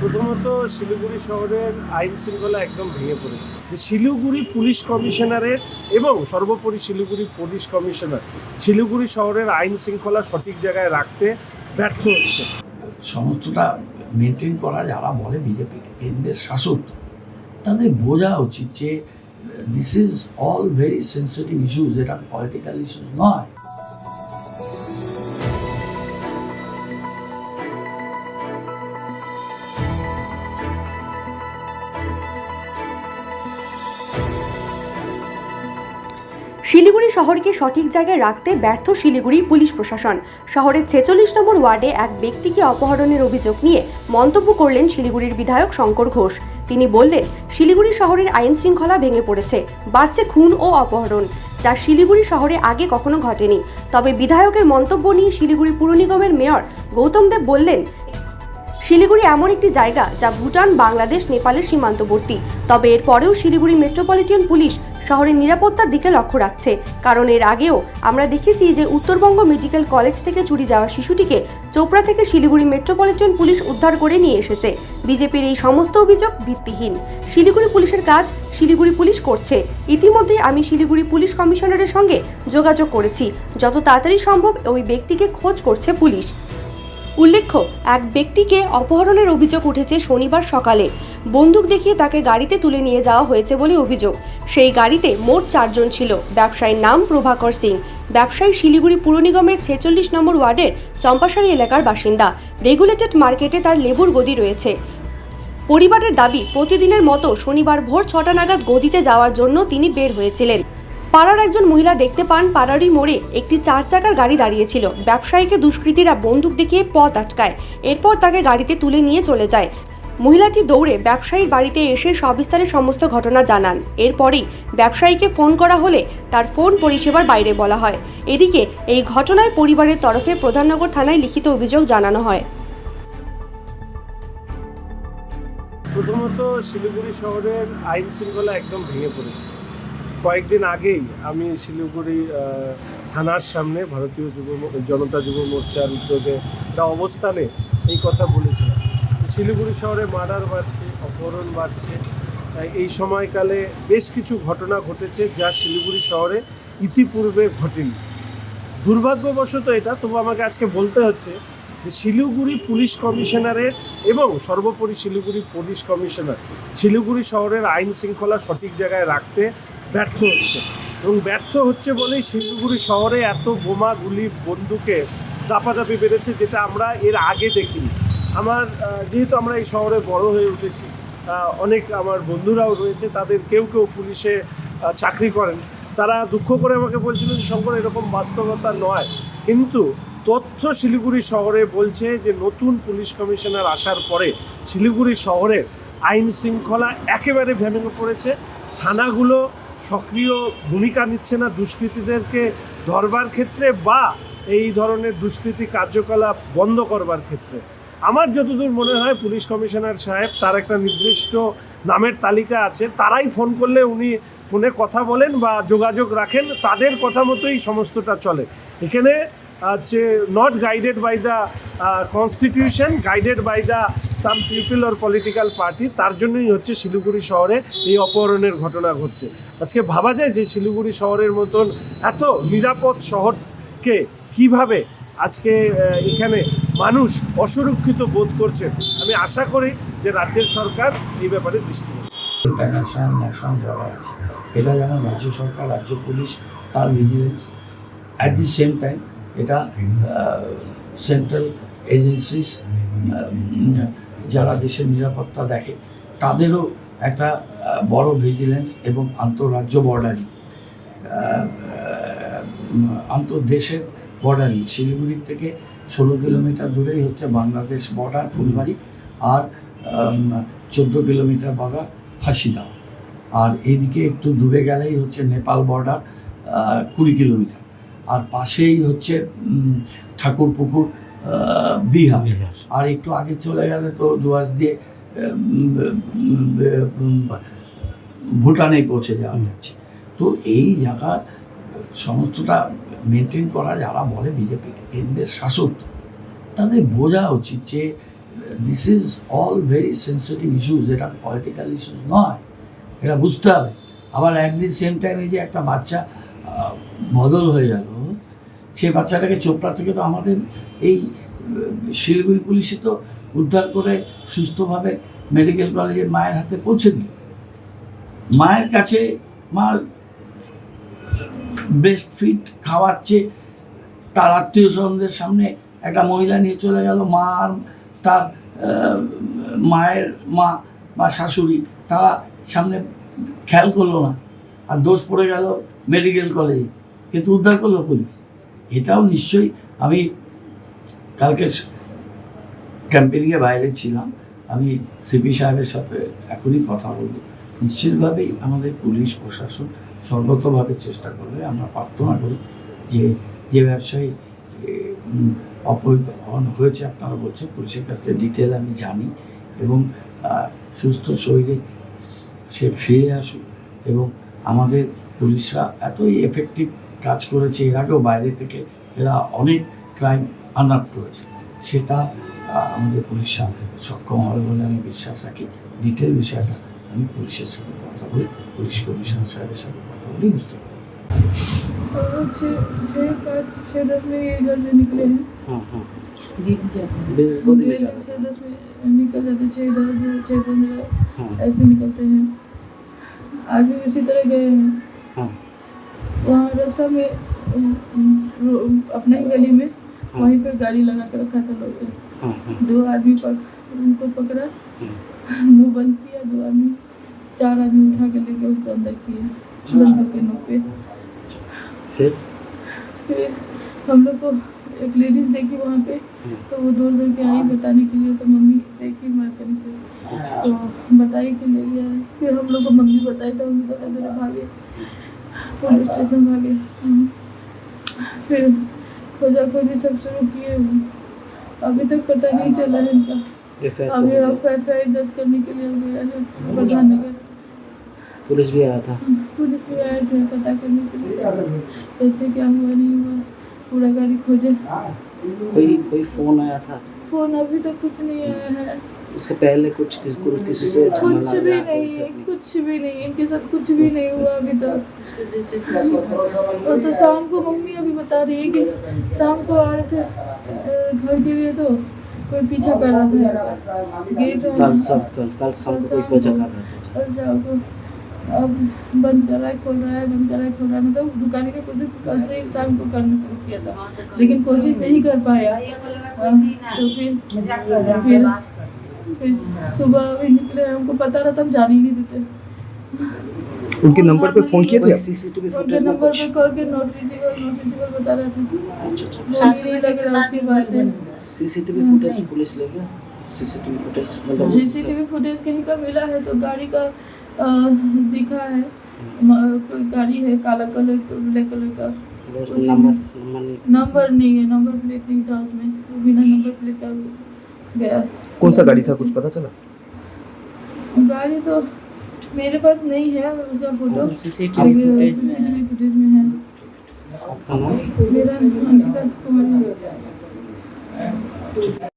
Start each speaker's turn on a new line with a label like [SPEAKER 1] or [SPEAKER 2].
[SPEAKER 1] প্রথমত শিলিগুড়ি শহরের আইন শৃঙ্খলা একদম ভেঙে পড়েছে। যে শিলিগুড়ি পুলিশ কমিশনারের এবং সর্বোপরি শিলিগুড়ি পুলিশ কমিশনার শিলিগুড়ি শহরের আইন শৃঙ্খলা সঠিক জায়গায় রাখতে ব্যর্থ হচ্ছে।
[SPEAKER 2] সমস্তটা মেনটেন করা যারা বলে বিজেপি, কেন্দ্রের শাসক, তাদের বোঝা উচিত যে this is all very sensitive issues এটা পলিটিক্যাল ইস্যুজ নয়।
[SPEAKER 3] শিলিগুড়ি শহরকে সঠিক জায়গায় রাখতে ব্যর্থ শিলিগুড়ির পুলিশ প্রশাসন। শহরের ছেচল্লিশ নম্বর ওয়ার্ডে এক ব্যক্তিকে অপহরণের অভিযোগ নিয়ে মন্তব্য করলেন শিলিগুড়ির বিধায়ক শঙ্কর ঘোষ। তিনি বললেন, শিলিগুড়ি শহরের আইন শৃঙ্খলা ভেঙে পড়েছে, বাড়ছে খুন ও অপহরণ, যা শিলিগুড়ি শহরে আগে কখনো ঘটেনি। তবে বিধায়কের মন্তব্য নিয়ে শিলিগুড়ি পুর নিগমের মেয়র গৌতম দেব বললেন, শিলিগুড়ি এমন একটি জায়গা যা ভুটান, বাংলাদেশ, নেপালের সীমান্তবর্তী। তবে এরপরেও শিলিগুড়ি মেট্রোপলিটন পুলিশ শহরের নিরাপত্তার দিকে লক্ষ্য রাখছে। কারণ এর আগেও আমরা দেখেছি যে উত্তরবঙ্গ মেডিকেল কলেজ থেকে চুরি যাওয়া শিশুটিকে চোপড়া থেকে শিলিগুড়ি মেট্রোপলিটন পুলিশ উদ্ধার করে নিয়ে এসেছে। বিজেপির এই সমস্ত অভিযোগ ভিত্তিহীন। শিলিগুড়ি পুলিশের কাজ শিলিগুড়ি পুলিশ করছে। ইতিমধ্যে আমি শিলিগুড়ি পুলিশ কমিশনারের সঙ্গে যোগাযোগ করেছি। যত তাড়াতাড়ি সম্ভব ওই ব্যক্তিকে খোঁজ করছে পুলিশ। উল্লেখ্য, এক ব্যক্তিকে অপহরণের অভিযোগ উঠেছে শনিবার সকালে। বন্দুক দেখিয়ে তাকে গাড়িতে তুলে নিয়ে যাওয়া হয়েছে বলে অভিযোগ। সেই গাড়িতে মোট চারজন ছিল। ব্যবসায়ীর নাম প্রভাকর সিং। ব্যবসায়ী শিলিগুড়ি পুর নিগমের ছেচল্লিশ নম্বর ওয়ার্ডের চম্পাশাড়ি এলাকার বাসিন্দা। রেগুলেটেড মার্কেটে তার লেবুর গদি রয়েছে। পরিবারের দাবি, প্রতিদিনের মতো শনিবার ভোর ছটা নাগাদ গদিতে যাওয়ার জন্য তিনি বের হয়েছিলেন। পাড়ার একজন মহিলা দেখতে পান পাড়ারই মোড়ে একটি চার চাকার গাড়ি দাঁড়িয়েছিল। ব্যবসায়ীকে দুষ্কৃতীরা বন্দুক দেখিয়ে পথ আটকায়। এরপর তাকে গাড়িতে তুলে নিয়ে চলে যায়। মহিলাটি দৌড়ে ব্যবসায়ীর বাড়িতে এসে সবিস্তারে সমস্ত ঘটনা জানান। এরপরেই ব্যবসায়ীকে ফোন করা হলে তার ফোন পরিষেবার বাইরে বলা হয়। এদিকে এই ঘটনায় পরিবারের তরফে প্রধাননগর থানায় লিখিত অভিযোগ জানানো হয়।
[SPEAKER 1] প্রথমত শিলিগুড়ি শহরের আইন শৃঙ্খলা একদম ভেঙে পড়েছে। কয়েকদিন আগেই আমি শিলিগুড়ি থানার সামনে ভারতীয় যুব জনতা যুব মোর্চার উদ্যোগে একটা অবস্থানে এই কথা বলেছিলাম। শিলিগুড়ি শহরে মার্ডার বাড়ছে, অপহরণ বাড়ছে। এই সময়কালে বেশ কিছু ঘটনা ঘটেছে যা শিলিগুড়ি শহরে ইতিপূর্বে ঘটেনি। দুর্ভাগ্যবশত এটা, তবু আমাকে আজকে বলতে হচ্ছে যে শিলিগুড়ি পুলিশ কমিশনারের এবং সর্বোপরি শিলিগুড়ি পুলিশ কমিশনার, শিলিগুড়ি শহরের আইন শৃঙ্খলা সঠিক জায়গায় রাখতে ব্যর্থ হচ্ছে। এবং ব্যর্থ হচ্ছে বলেই শিলিগুড়ি শহরে এত বোমা গুলি, বন্দুকে দাপাদাপি বেড়েছে যেটা আমরা এর আগে দেখিনি। আমার যেহেতু আমরা এই শহরে বড় হয়ে উঠেছি অনেক আমার বন্ধুরাও রয়েছে, তাদের কেউ কেউ পুলিশে চাকরি করেন। তারা দুঃখ করে আমাকে বলছিল যে, শঙ্কর, এরকম বাস্তবতা নয়। কিন্তু তথ্য শিলিগুড়ি শহরে বলছে যে, নতুন পুলিশ কমিশনার আসার পরে শিলিগুড়ি শহরের আইন শৃঙ্খলা একেবারে ভেঙে পড়েছে। থানাগুলো সক্রিয় ভূমিকা নিচ্ছে না দুষ্কৃতীদেরকে ধরবার ক্ষেত্রে বা এই ধরনের দুষ্কৃতি কার্যকলাপ বন্ধ করবার ক্ষেত্রে। আমার যতদূর মনে হয় পুলিশ কমিশনার সাহেব তার একটা নির্দিষ্ট নামের তালিকা আছে, তারাই ফোন করলে উনি ফোনে কথা বলেন বা যোগাযোগ রাখেন, তাদের কথা মতোই সমস্তটা চলে। এখানে হচ্ছে not guided by the constitution guided by the some people or political party তার জন্যই হচ্ছে শিলিগুড়ি শহরে এই অপহরণের ঘটনা ঘটছে। আজকে ভাবা যায় যে শিলিগুড়ি শহরের মতন এত নিরাপদ শহরকে কীভাবে আজকে এখানে মানুষ অসুরক্ষিত বোধ করছে, আমি আশা করি যে রাজ্যের সরকার এই ব্যাপারে দৃষ্টি
[SPEAKER 2] এটা যেমন রাজ্য সরকার, রাজ্য পুলিশ, তার vigilance at the same time এটা সেন্ট্রাল এজেন্সিস যারা দেশের নিরাপত্তা দেখে, তাদেরও একটা বড় ভিজিলেন্স এবং আন্তঃরাজ্য বর্ডারিং আন্তর্দেশের বর্ডারিং শিলিগুড়ির থেকে ষোলো কিলোমিটার দূরেই হচ্ছে বাংলাদেশ বর্ডার ফুলবাড়ি, আর চোদ্দ কিলোমিটার বাগা ফাঁসিদা আর এইদিকে একটু দূরে গেলেই হচ্ছে নেপাল বর্ডার কুড়ি কিলোমিটার। আর পাশেই হচ্ছে উম, ঠাকুরপুকুর আহ, বিহার। আর একটু আগে চলে গেলে তো ডুয়ার্স দিয়ে ভুটানেই পৌঁছে যাওয়া যাচ্ছে। তো এই জায়গা সমস্তটা মেনটেন করা যারা বলে বিজেপি কেন্দ্রের শাসক তাদের বোঝা উচিত যে this is all very sensitive issues এটা পলিটিক্যাল ইস্যুস নয় এটা বুঝতে হবে। আবার অ্যাট দি সেম টাইমে যে একটা বাচ্চা বদল হয়ে গেল। সেই বাচ্চাটাকে চোপড়া থেকে তো আমাদের এই শিলিগুড়ি পুলিশে তো উদ্ধার করে সুস্থভাবে মেডিকেল কলেজের মায়ের হাতে পৌঁছে দিল। মায়ের কাছে মা ব্রেস্ট ফিট খাওয়াচ্ছে তার আত্মীয় স্বজনদের সামনে একটা মহিলা নিয়ে চলে গেল। মা আর তার মায়ের মা বা শাশুড়ি তারা সামনে খেয়াল করল না। আর দোষ পড়ে গেল মেডিকেল কলেজে, কিন্তু উদ্ধার করল পুলিশ। এটাও নিশ্চয়ই আমি কালকে ক্যাম্পেনিংয়ে বাইরে ছিলাম, আমি সিপি সাহেবের সাথে এখনই কথা বলব। নিশ্চিতভাবেই আমাদের পুলিশ, প্রশাসন সর্বতভাবে চেষ্টা করবে, আমরা প্রার্থনা করি যে যে ব্যবসায়ী অপহরণ হয়েছে আপনারা বলছেন, পুলিশের কাছে ডিটেল আমি জানি এবং সুস্থ শরীরে সে ফিরে আসুক এবং আমাদের পুলিশরা এতই এফেক্টিভ কাজ করেছে এর আগেও বাইরে থেকে এরা অনেক ক্রাইম আনাপ করেছে সেটা আহ, আমাদের পুলিশ সামনে সক্ষম হবে বলে আমি বিশ্বাস রাখি ডিটেল বিষয়টা আমি পুলিশের সাথে কথা বলে পুলিশ কমিশনার সাহেবের সাথে কথা বলে বুঝতে পারি
[SPEAKER 4] और छः छः पाँच छः दस में ये घर से निकले हैं
[SPEAKER 5] हाँ हाँ
[SPEAKER 4] डेली छः दस में निकल जाते छः दस छः पंद्रह
[SPEAKER 5] हाँ
[SPEAKER 4] ऐसे निकलते हैं आज भी उसी तरह गए हैं
[SPEAKER 5] हाँ
[SPEAKER 4] वहाँ रास्ता में अपना ही गली में वहीं पर गाड़ी लगा कर रखा था लोग से।
[SPEAKER 5] हाँ हाँ।
[SPEAKER 4] दो आदमी पक उनको पकड़ा मुँह बंद किया दो आदमी चार आदमी उठा के लेके उसको अंदर किए बंदूक के नोक पे।
[SPEAKER 5] फिर?
[SPEAKER 4] फिर हम लोग को एक लेडीज़ देखी वहाँ पे तो वो दौड़ दौड़ के आई बताने के लिए तो मम्मी देखी मार्कनी से। तो बताई कि ले गया। फिर हम लोग को मम्मी बताई तो हम दौड़े दौड़े भागे। पुलिस स्टेशन भागे। फिर खोजा खोजी सब शुरू किए। अभी तक पता नहीं चला है। इनका। अभी आप एफ़ आई दर्ज करने के लिए गया है प्रधाननगर
[SPEAKER 5] पुलिस भी आया था।
[SPEAKER 4] पुलिस भी आए थे पता करने के लिए। कैसे क्या हुआ नहीं हुआ। पूरा गाड़ी खोजे।
[SPEAKER 5] कोई कोई फ़ोन आया था?
[SPEAKER 4] फ़ोन अभी तक कुछ नहीं आया है।
[SPEAKER 5] उसके पहले कुछ किस, कुछ- किसी से
[SPEAKER 4] कुछ भी नहीं कुछ भी नहीं इनके साथ कुछ भी नहीं हुआ अभी तक वो तो शाम को मम्मी अभी बता रही है कि शाम को आ रहे थे घर के लिए तो कोई पीछा कर रहा था। गेट
[SPEAKER 5] कल सब कल कल शाम को कोई बचा कर रहा था
[SPEAKER 4] और अब बंद कर रहा है खोल रहा है बंद कर रहा है खोल रहा है। मतलब दुकान की कोशिश कल से ही शाम को करना शुरू किया था। लेकिन कोशिश नहीं कर पाया। तो फिर फिर सुबह अभी निकले हमको पता रहता हम जाने ही नहीं देते।
[SPEAKER 6] उनके नंबर पे फ़ोन किए थे?
[SPEAKER 5] सीसीटीवी
[SPEAKER 4] उनके नंबर पे कॉल के नोट रिसीवर नोट रिसीवर बता रहा था।
[SPEAKER 5] अच्छा अच्छा
[SPEAKER 4] नहीं लग रहा उसके बाद से
[SPEAKER 5] सीसीटीवी फुटेज पुलिस ले गया? सीसीटीवी फुटेज मतलब
[SPEAKER 4] सीसीटीवी फुटेज कहीं का मिला है तो गाड़ी का दिखा है। कोई गाड़ी है काला कलर ब्लैक कलर का।
[SPEAKER 5] नंबर नंबर नहीं
[SPEAKER 4] नहीं है नंबर प्लेट नहीं था उसमें। बिना नंबर प्लेट का गया।
[SPEAKER 6] कौन सा गाड़ी था? कुछ पता चला?
[SPEAKER 4] गाड़ी तो मेरे पास नहीं है उसका फ़ोटो
[SPEAKER 5] सीसीटीवी
[SPEAKER 4] फुटेज में है? मेरा नाम अंकिता कुमारी। है